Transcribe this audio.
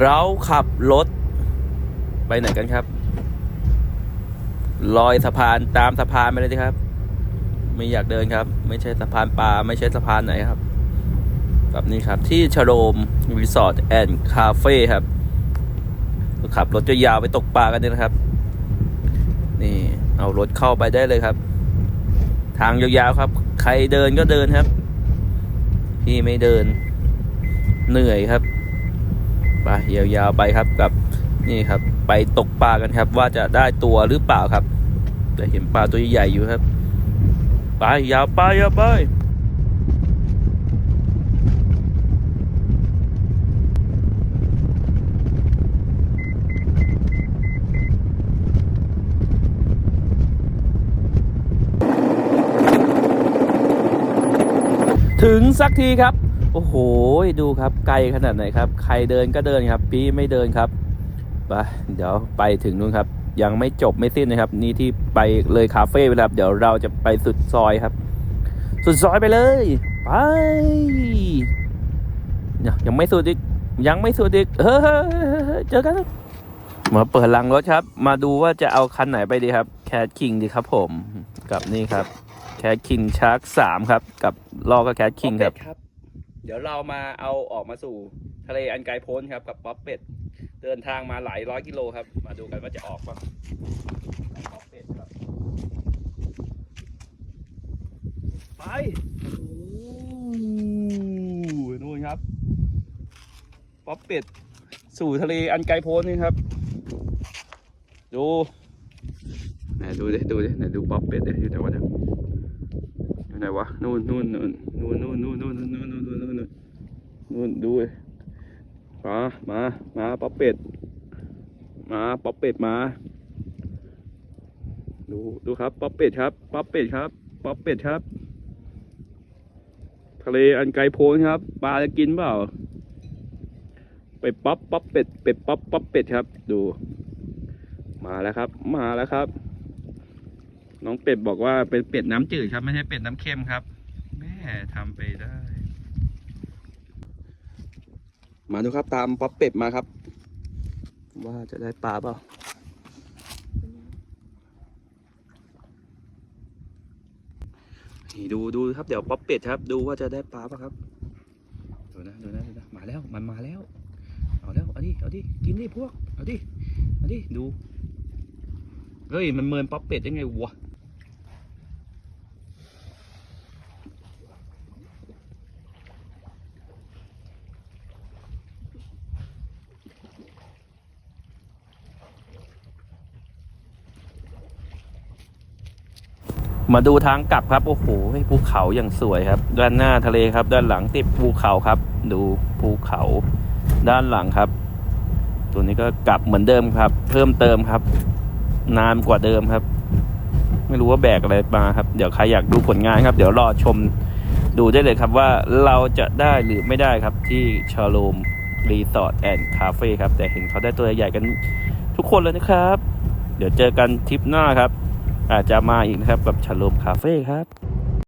เราขับรถ ไปไหนกันครับ ลอยสะพานตามสะพานไปเลยสิครับ ไม่อยากเดินครับ ไม่ใช่สะพานปลาไม่ใช่สะพานไหนครับแบบนี้ครับ ที่ชโรมรีสอร์ทแอนด์คาเฟ่ครับขับรถจะยาวไปตกปลากันเนี่ยนะครับ นี่เอารถเข้าไปได้เลยครับ ทางยาวๆครับ ใครเดินก็เดินครับ พี่ไม่เดิน เหนื่อยครับ ไปยาวๆไปครับกับนี่ครับ ไปตกปลากันครับ ว่าจะได้ตัวหรือเปล่าครับจะเห็นปลาตัวใหญ่ๆอยู่ครับ ไปยาวไปยาวไปถึงสักทีครับ โอ้โห ดูครับไกลขนาดไหนครับ ใครเดินก็เดินครับ พี่ไม่เดินครับไปเดี๋ยวไปถึงนู้นครับ ยังไม่จบไม่สิ้นนะครับ นี่ที่ไปเลยคาเฟ่ไปแล้วครับ เดี๋ยวเราจะไปสุดซอยครับ สุดซอยไปเลย ไปยังยังไม่สุดอีกยังไม่สุดอีกเฮ้ยเจอกันมาเปิดลังรถครับ มาดูว่าจะเอาคันไหนไปดีครับ แคทคิงดีครับผม กับนี่ครับ แคทคิงชาร์กสามครับ กับลอก็แคทคิงครับ เดี๋ยวเรามาเอาออกมาสู่ทะเลอันไกลโพ้นครับกับป๊อปเป็ด เดินทางมาหลายร้อยกิโลครับ มาดูกันว่าจะออกป่ะป๊อปเป็ดครับ ไปนู่นครับ ป๊อปเป็ด สู่ทะเลอันไกลโพ้นนี่ครับ ดูไหนดูดิดูดิไหนดูป๊อปเป็ดดิอยู่ไหนวะเนี่ยอยู่ไหนวะนู่นนู่นนู่นนู่นนู่นนู่นนู่น ดูมามามาป๊อปเป็ด มาป๊อปเป็ดมา ดูดูครับป๊อปเป็ดครับป๊อปเป็ดครับป๊อปเป็ดครับ ทะเลอันไกลโพ้นครับปลาจะกินเปล่าไปป๊อปป๊อปเป็ดเป็ดป๊อปป๊อปเป็ดครับ ดู มาแล้วครับ มาแล้วครับ น้องเป็ดบอกว่าเป็นเป็ดน้ำจืดครับ ไม่ใช่เป็ดน้ำเค็มครับแม่ทำไปได้ มาดูครับตามป๊อปเป็ดมาครับ ว่าจะได้ปลาเปล่านี่ดูดูครับเดี๋ยวป๊อปเป็ดครับ ดูว่าจะได้ปลาป่ะครับดูนะดูนะดูนะมาแล้วมันมาแล้ว เอาแล้วเอาดิเอาดิกินดิพวกเอาดิเอาดิดูเฮ้ยมันเมินป๊อปเป็ดได้ไงวะ มาดูทางกลับครับโอ้โหภูเขาอย่างสวยครับ ด้านหน้าทะเลครับ ด้านหลังติดภูเขาครับ ดูภูเขาด้านหลังครับ ตัวนี้ก็กลับเหมือนเดิมครับ เพิ่มเติมครับ นานกว่าเดิมครับ ไม่รู้ว่าแบกอะไรมาครับ เดี๋ยวใครอยากดูผลงานครับ เดี๋ยวรอชมดูได้เลยครับว่าเราจะได้หรือไม่ได้ครับที่ชาโลมรีสอร์ทแอนด์คาเฟ่ครับ แต่เห็นเขาได้ตัวใหญ่กันทุกคนเลยนะครับ เดี๋ยวเจอกันทริปหน้าครับ อาจจะมาอีกนะครับกับฉลมคาเฟ่ครับ